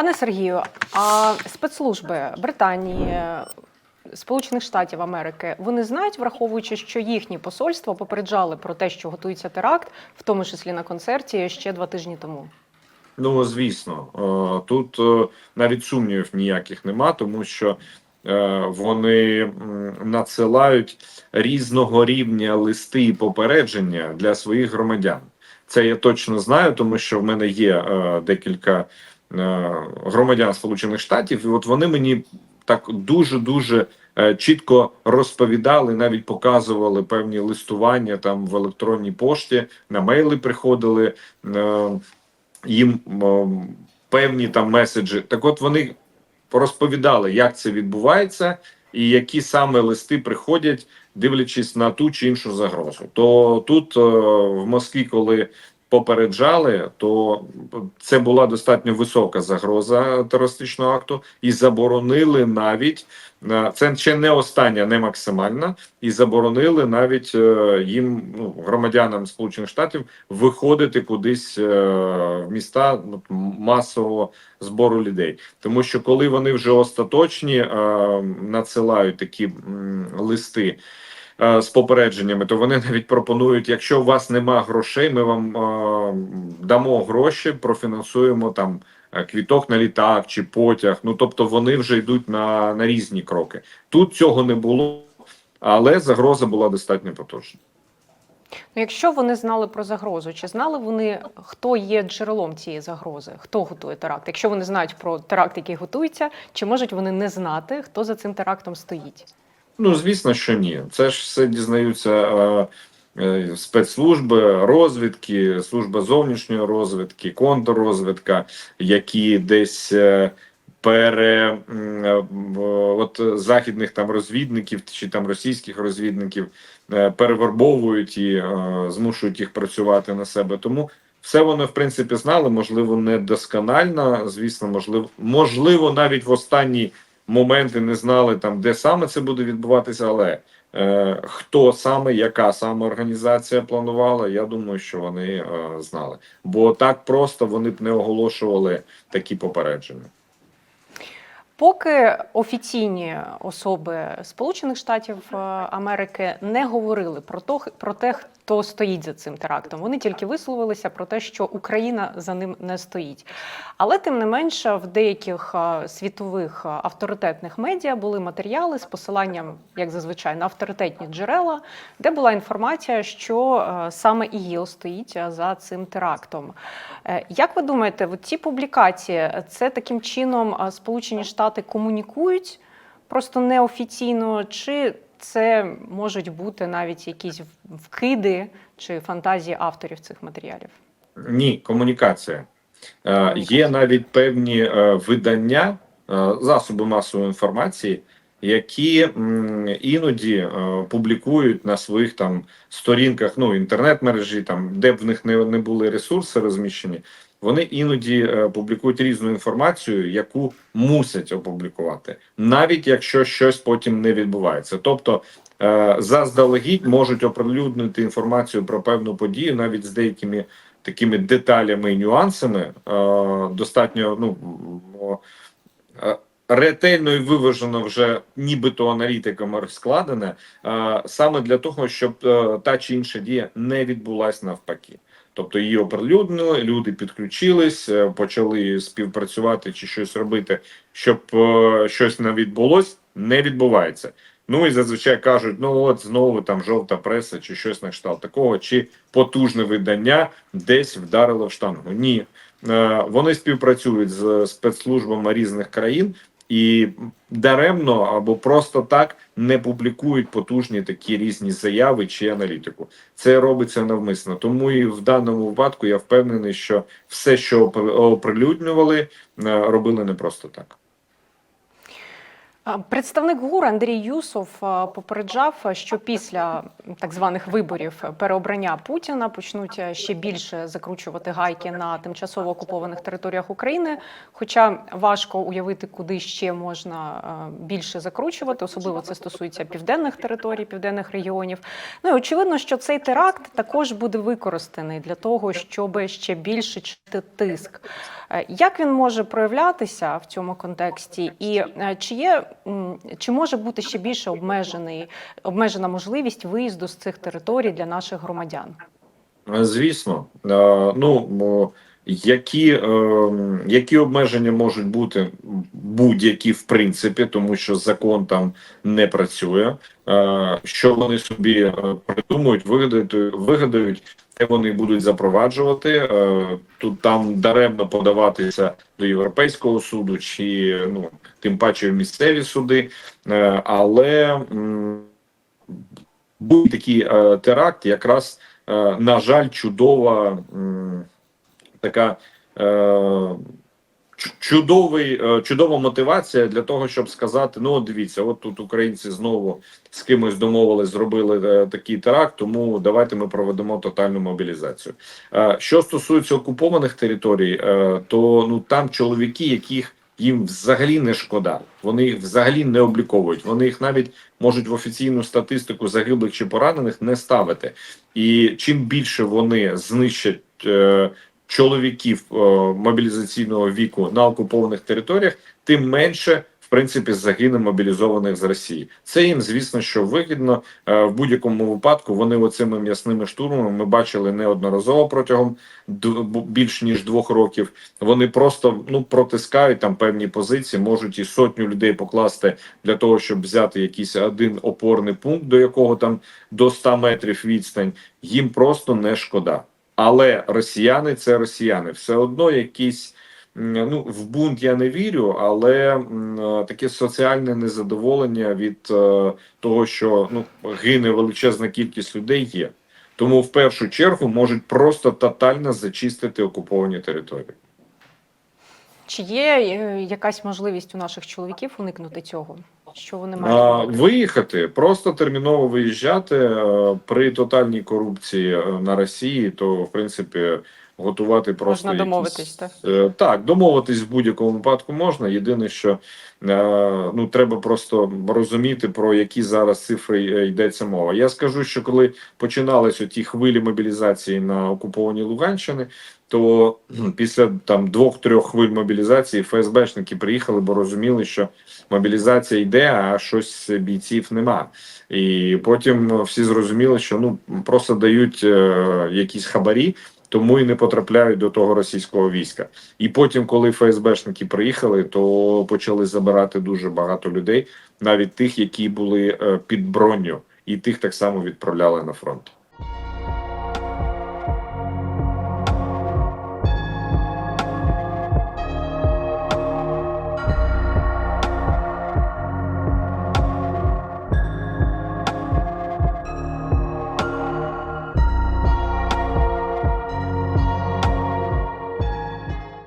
Пане Сергію, а спецслужби Британії, Сполучених Штатів Америки, вони знають, враховуючи, що їхні посольства попереджали про те, що готується теракт, в тому числі на концерті ще два тижні тому. Ну, звісно, Е, тут е, навіть сумнівів ніяких нема, тому що е, вони надсилають різного рівня листи і попередження для своїх громадян. Це я точно знаю, тому що в мене є декілька громадян Сполучених Штатів, і от вони мені так дуже дуже е, чітко розповідали, навіть показували певні листування там в електронній пошті, на мейли приходили. Е, їм певні там меседжі. Так от вони розповідали, як це відбувається, і які саме листи приходять, дивлячись на ту чи іншу загрозу. То тут е, в Москві, коли попереджали, то це була достатньо висока загроза терористичного акту, і заборонили навіть е, це ще не остання, не максимальна, і заборонили навіть е, їм, ну громадянам Сполучених Штатів, виходити кудись е, в міста ну, масового збору людей. Тому що коли вони вже остаточні надсилають такі листи. Е, З попередженнями, то вони навіть пропонують: якщо у вас нема грошей, ми вам е, дамо гроші, профінансуємо там е, квіток на літак чи потяг. Ну тобто вони вже йдуть на, на різні кроки. Тут цього не було, але загроза була достатньо потужна. Ну, якщо вони знали про загрозу, чи знали вони, хто є джерелом цієї загрози, хто готує теракт? Якщо вони знають про теракт, який готується, чи можуть вони не знати, хто за цим терактом стоїть? Ну звісно, що ні. Це ж все дізнаються е, спецслужби, розвідки, служба зовнішньої розвідки, контррозвідка, які десь. Е, Пере е, от західних там розвідників чи там російських розвідників перевербовують і змушують їх працювати на себе. Тому все вони в принципі знали, можливо, не досконально. Звісно, можливо, можливо, навіть в останній моменти не знали там, де саме це буде відбуватися, але е, хто саме, яка саме організація планувала, я думаю, що вони е, знали. Бо так просто вони б не оголошували такі попередження. Поки офіційні особи Сполучених Штатів е, Америки не говорили про то, про те, хто стоїть за цим терактом. Вони тільки висловилися про те, що Україна за ним не стоїть. Але тим не менше, в деяких е, світових е, авторитетних медіа були матеріали з посиланням, як зазвичай, на авторитетні джерела, де була інформація, що саме ІГІЛ стоїть за цим терактом. Як ви думаєте, ці публікації це таким чином Сполучені Штати комунікують просто неофіційно, чи це можуть бути навіть якісь вкиди чи фантазії авторів цих матеріалів? Ні, комунікація. Е, є навіть певні е, видання, е, засоби масової інформації, які іноді публікують на своїх там сторінках, ну інтернет-мережі, там де б в них не, не були ресурси розміщені. Вони іноді е, публікують різну інформацію, яку мусять опублікувати, навіть якщо щось потім не відбувається. Тобто е, заздалегідь можуть оприлюднити інформацію про певну подію, навіть з деякими такими деталями і нюансами, е, достатньо ну ретельно і виважено вже нібито аналітиками складене, саме для того, щоб та чи інша дія не відбулась навпаки. Тобто її оприлюднили, люди підключились, е, почали співпрацювати чи щось робити, щоб е, щось не відбулось, не відбувається. Ну і зазвичай кажуть: ну от знову там жовта преса чи щось на кшталт такого, чи потужне видання десь вдарило в штангу. Ні, Е, вони співпрацюють з спецслужбами різних країн і даремно або просто так не публікують потужні такі різні заяви чи аналітику. Це робиться навмисно. Тому і в даному випадку я впевнений, що все, що опри- оприлюднювали, е, робили не просто так. Представник ГУР Андрій Юсов попереджав, що після так званих виборів переобрання Путіна почнуть е, ще більше закручувати гайки на тимчасово окупованих територіях України. Хоча важко уявити, куди ще можна е, більше закручувати, особливо це стосується південних територій, південних регіонів. Ну і очевидно, що цей теракт також буде використаний для того, щоб ще більше чити тиск. Е, Як він може проявлятися в цьому контексті, і чи є чи може бути ще більше обмежений обмежена можливість виїзду з цих територій для наших громадян? Е, Звісно, Е, ну які, е, які обмеження можуть бути будь-які в принципі, тому що закон там не працює. Що вони собі придумують, вигадають, вигадають, вони будуть запроваджувати. Е, Тут там даремно подаватися до Європейського суду чи ну тим паче в місцеві суди, Е, але будь-який е, теракт якраз на жаль, чудова така чудовий, е, чудова мотивація для того, щоб сказати: ну, дивіться, от тут українці знову з кимось домовились, зробили е, такий теракт, тому давайте ми проведемо тотальну мобілізацію. Е, що стосується окупованих територій, то ну там чоловіки, яких їм взагалі не шкода, вони їх взагалі не обліковують. Вони їх навіть можуть в офіційну статистику загиблих чи поранених не ставити. І чим більше вони знищать чоловіків е, мобілізаційного віку на окупованих територіях, тим менше. В принципі, загине мобілізованих з Росії. Це їм, звісно, що вигідно Е, в будь-якому випадку. Вони оцими м'ясними штурмами ми бачили неодноразово протягом більш ніж двох років. Вони просто ну протискають там певні позиції, можуть і сотню людей покласти для того, щоб взяти якийсь один опорний пункт, до якого там до 100 метрів відстань. Їм просто не шкода. Але росіяни це росіяни, все одно якісь. Ну, в бунт я не вірю, але таке соціальне незадоволення від е, того, що ну гине величезна кількість людей, є. Тому в першу чергу можуть просто тотально зачистити окуповані території. Чи є е, якась можливість у наших чоловіків уникнути цього? Що вони мають А, виїхати, просто терміново виїжджати е, при тотальній корупції е, на Росії, то в принципі готувати просто Можна якісь- домовитись, так? Е, Так, домовитись в будь-якому випадку можна. Єдине, що ну треба просто розуміти про які зараз цифри йдеться мова. Я скажу, що коли починались ті хвилі мобілізації на окупованій Луганщини, то після там двох-трьох хвиль мобілізації ФСБшники приїхали, бо розуміли, що мобілізація йде, а щось бійців нема. І потім всі зрозуміли, що ну просто дають е, якісь хабарі. Тому і не потрапляють до того російського війська. І потім, коли ФСБшники приїхали, то почали забирати дуже багато людей, навіть тих, які були е, під броню, і тих так само відправляли на фронт.